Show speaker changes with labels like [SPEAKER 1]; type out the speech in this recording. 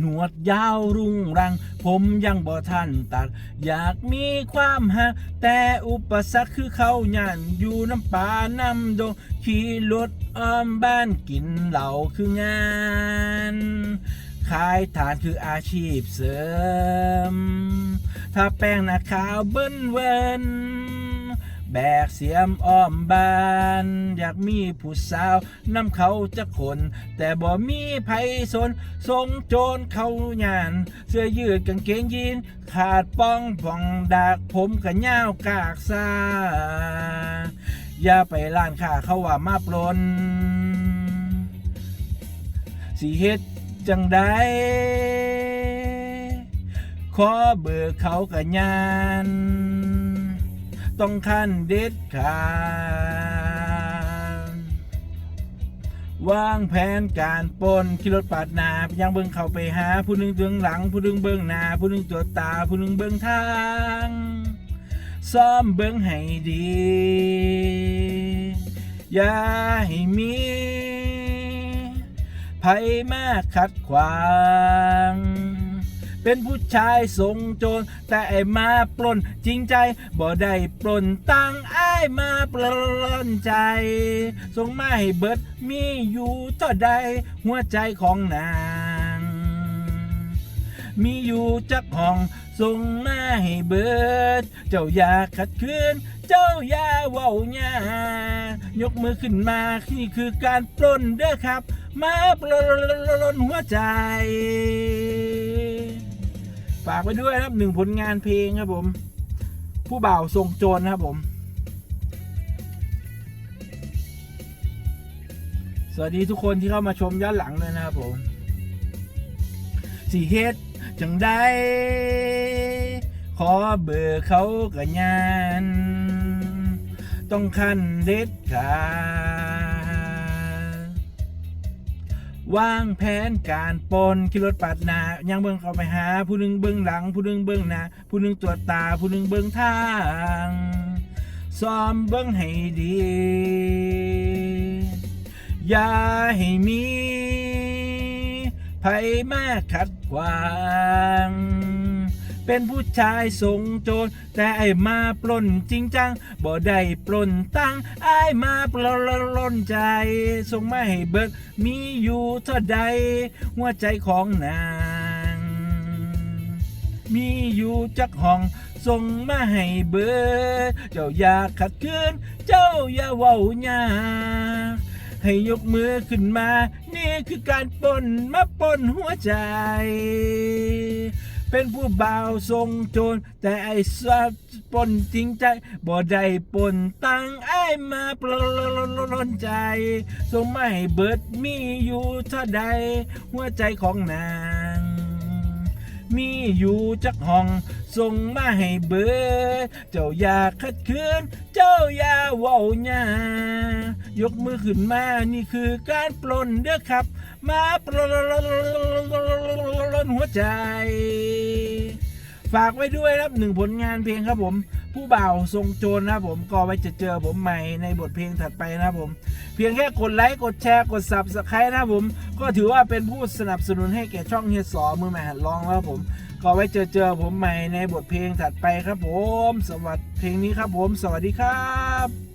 [SPEAKER 1] หนวดยาวรุงรัง ผมยังบ่ทันตัด อยากมีความหักแต่อุปสรรคคือเขาหยันอยู่น้ำป่าน้ำดงขี่รถอ้อมบ้านกินเหล้าคืองานขายฐานคืออาชีพเสริม ถ้าแป้งหน้าขาวเบิ้นเวิน แบกเสียมอ้อมบ้าน อยากมีผู้สาวน้ำเขาจะคน แต่บ่มีไผสนทรงโจรเขาหยาน เสื้อยืดกางเกงยีน ขาดป้องป่องดากผมกะย่าวกากซาอย่าไปร้านค้าเขาว่ามาปลนสิเฮ็ดจังใดขอเบอร์เขากะยาน ต้องขั้นเด็ดขาดวางแผนการปนขี่รถปาดหน้ายังเบิ่งเข้าไปหา ผู้หนึ่งเบื้องหลัง ผู้หนึ่งเบื้องหน้า ผู้หนึ่งตัวตา ผู้หนึ่งเบื้องทาง ซ้อมเบิ่งให้ดี อย่าให้มีไผมาขัดขวาง เป็นผู้ชายทรงโจรแต่ไอ้มาปล้นจริงใจบ่ได้ปล้นตังไอ้มาปล้นใจส่งมาให้เบิดมีอยู่เท่าใดหัวใจของนาง มีอยู่จักห้องส่งมาให้เบิด เจ้าอย่าขัดขืนเจ้าอย่าเว้าหยายกมือขึ้นมานี่คือการปล้นเด้อครับ มาปล้นหัวใจ ฝากไว้ด้วยนะครับหนึ่งผลงานเพลงครับผม ผู้บ่าวทรงโจรนะครับผม สวัสดีทุกคนที่เข้ามาชมย้อนหลังเลยนะครับผมสีเฮ็ดจังได้ ขอเบอร์เขากะยาน ต้องขั้นเด็ดขาด วางแผนการปนขี่รถปาดหน้ายังเบิ่งเข้าไปหา ผู้หนึ่งเบิ่งหลัง ผู้หนึ่งเบิ่งหน้าผู้หนึ่งตรวจตา ผู้หนึ่งเบิ่งทางซ้อมเบิ่งให้ดี อย่าให้มีภัยมาขัดขวาง เป็นผู้ชายทรงโจร แต่ไอ้มาปล้นจริงจัง บ่ได้ปล้นตังไอ้ายมาปล้นใจส่งมาให้เบิก มีอยู่เท่าใด หัวใจของนาง มีอยู่จักห้องส่งมาให้เบิดเจ้าอย่าขัดขืน เจ้าอย่าเว้าหยาให้ยกมือขึ้นมา นี่คือการปลนมาปลนหัวใจ เป็นผู้บ่าวทรงโจรแต่ไอ้สัตว์ปล้นจริงใจบ่ได้ปล้นตังไอ้มาปลลนใจส่งมาให้เบิดมีอยู่เท่าใดหัวใจของนาง มีอยู่จักห้อง ส่งมาให้เบิดเจ้าอย่าขัดขืนเจ้าอย่าเว้าหยายกมือขึ้นมานี่คือการปล้นเด้อครับ มาปล้นหัวใจ ฝากไว้ด้วยครับหนึ่งผลงานเพลงครับผม ผู้บ่าวทรงโจรนะครับผมก็ไว้จะเจอผมใหม่ในบทเพลงถัดไปนะครับผม พียงแค่กดไลค์ กดแชร์ กด subscribe นะครับผม ก็ถือว่าเป็นผู้สนับสนุนให้แก่ช่องเฮียสอมือใหม่หัดลองแล้วครับผม ก็ไว้เจอเจอผมใหม่ในบทเพลงถัดไปครับผม สวัสดีเพลงนี้ครับผม สวัสดีครับ